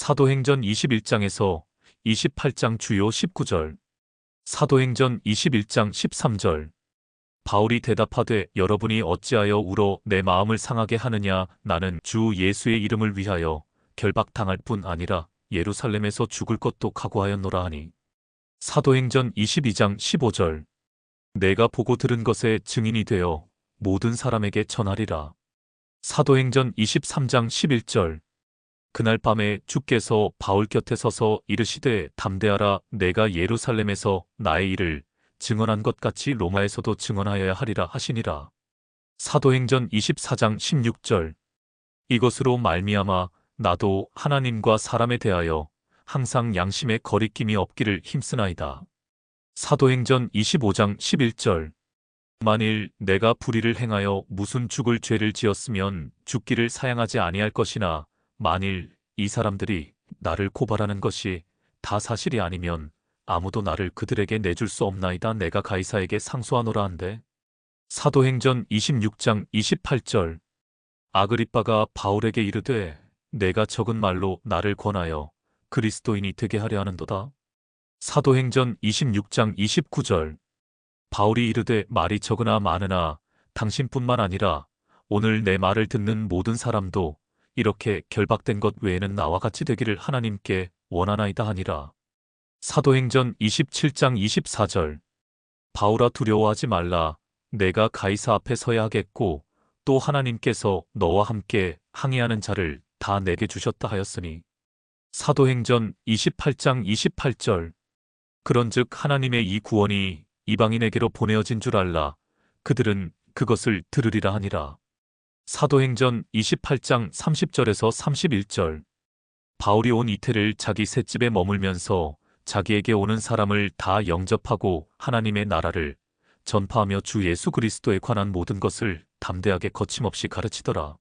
사도행전 21장에서 28장 주요 19절, 사도행전 21장 13절. 바울이 대답하되 여러분이 어찌하여 울어 내 마음을 상하게 하느냐 나는 주 예수의 이름을 위하여 결박당할 뿐 아니라 예루살렘에서 죽을 것도 각오하였노라 하니. 사도행전 22장 15절. 내가 보고 들은 것에 증인이 되어 모든 사람에게 전하리라. 사도행전 23장 11절. 그날 밤에 주께서 바울 곁에 서서 이르시되 담대하라 내가 예루살렘에서 나의 일을 증언한 것 같이 로마에서도 증언하여야 하리라 하시니라. 사도행전 24장 16절. 이것으로 말미암아 나도 하나님과 사람에 대하여 항상 양심의 거리낌이 없기를 힘쓰나이다. 사도행전 25장 11절. 만일 내가 불의를 행하여 무슨 죽을 죄를 지었으면 죽기를 사양하지 아니할 것이나 만일 이 사람들이 나를 고발하는 것이 다 사실이 아니면 아무도 나를 그들에게 내줄 수 없나이다 내가 가이사에게 상소하노라 한데. 사도행전 26장 28절. 아그리빠가 바울에게 이르되 내가 적은 말로 나를 권하여 그리스도인이 되게 하려 하는도다. 사도행전 26장 29절. 바울이 이르되 말이 적으나 많으나 당신뿐만 아니라 오늘 내 말을 듣는 모든 사람도 이렇게 결박된 것 외에는 나와 같이 되기를 하나님께 원하나이다 하니라. 사도행전 27장 24절. 바울아 두려워하지 말라. 내가 가이사 앞에 서야 하겠고 또 하나님께서 너와 함께 항의하는 자를 다 내게 주셨다 하였으니. 사도행전 28장 28절. 그런즉 하나님의 이 구원이 이방인에게로 보내어진 줄 알라. 그들은 그것을 들으리라 하니라. 사도행전 28장 30절에서 31절. 바울이 온 이태를 자기 셋집에 머물면서 자기에게 오는 사람을 다 영접하고 하나님의 나라를 전파하며 주 예수 그리스도에 관한 모든 것을 담대하게 거침없이 가르치더라.